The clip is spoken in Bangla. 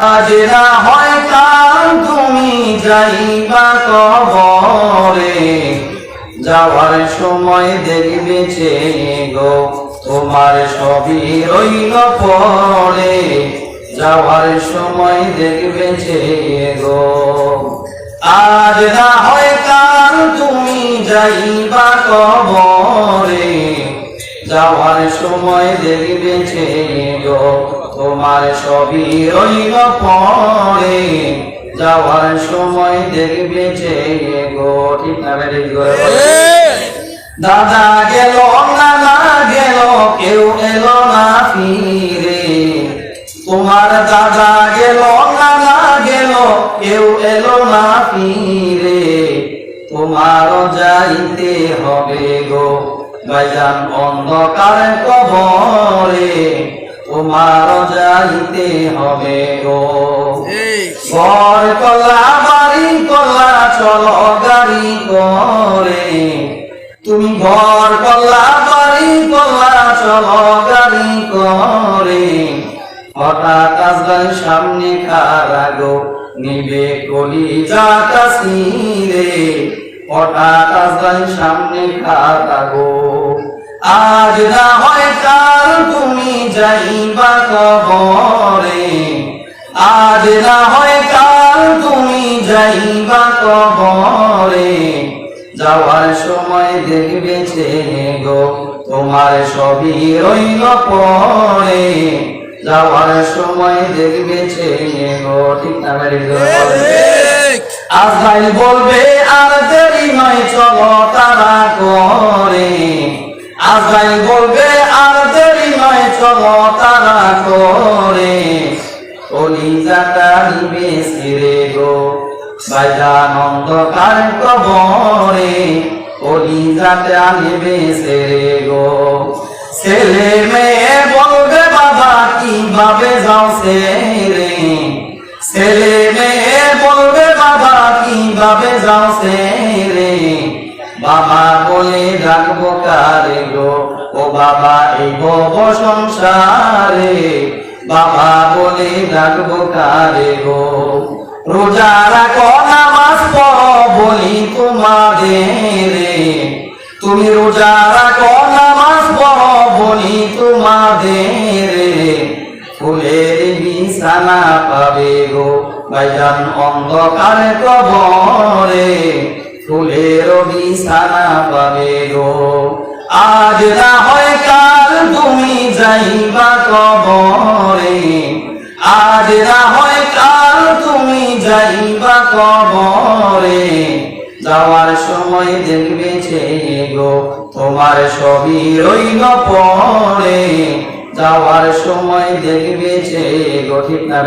আজ না হয় কাল তুমি যাইবা কবরে। যাওয়ার সময় দেখবে চেয়ে গো, তোমার সবই রইল পরে। যাওয়ার সময় দেখবে গো, আজ না হয় কাল তুমি যাইবা কবরে। যাওয়ার সময় দেখবে গো তোমার সবই রইল পরে, যাওয়ার সময় দেখবে চেয়ে গো, ঠিক না দাদা গেল, নানা গেল, কেউ এলো না ফিরে। তোমার দাদা গেল, নানা গেল, কেউ এলো না ফিরে। তোমারও যাইতে হবে গো ভাইজান অন্ধকার কবরে। তোমারও যাইতে হবে গো। ঘর কলা বাড়ি কলা চলো গাড়ি করে। তুমি ঘর কলা বাড়ি কলা চলো গাড়ি করে। হঠাৎ আসবেন সামনে খারা গো নিবে কলি যাকাশিরে হঠাৎ আসবেন সামনে খারা গো আজ না হয় কাল তুমি যাইবা। কবরে আজ না হয় কাল তুমি যাইবা কবরে। যাওয়ার সময় দেখবে গো তোমার সবই রইল পরে। যাওয়ার সময় দেখবে গো ঠিক না আজরাইল বলবে আর দেরি নয় চলো তারা করে। আজরাইল বলবে আর দেরি নয় চলো তারা করে। কলিজাটা নিবে সিরে গো বাইজান অন্ধকার কবরে। কলিজাটা নিবে সিরে গো, ছেলে মেয়ে বলবে বাবা, কীভাবে যাও রে ছেলে মেয়ে বলবে বাবা, কীভাবে যাও রে বাবা বলে, ডাকবো কারে গো? বাবা, এই ভব সংসারে বাবা বলে ডাকবো কারে গো। রোজা রাখো নামাজ বলি তোমাদের তুমি রোজা রাখো নামাজ বলি তোমাদের ফুলের বিছানা পাবে গো ভাইজান অন্ধকার কবরে। ফুলের বিছানা পাবে গো। আজ না হয় কাল তুমি যাইবা কবরে। আজ না হয় কাল তুমি যাইবা কবরে। যাওয়ার সময় দেখবে গো, তোমার সবই রইল পরে। যাওয়ার সময় দেখবে গো, ঠিক না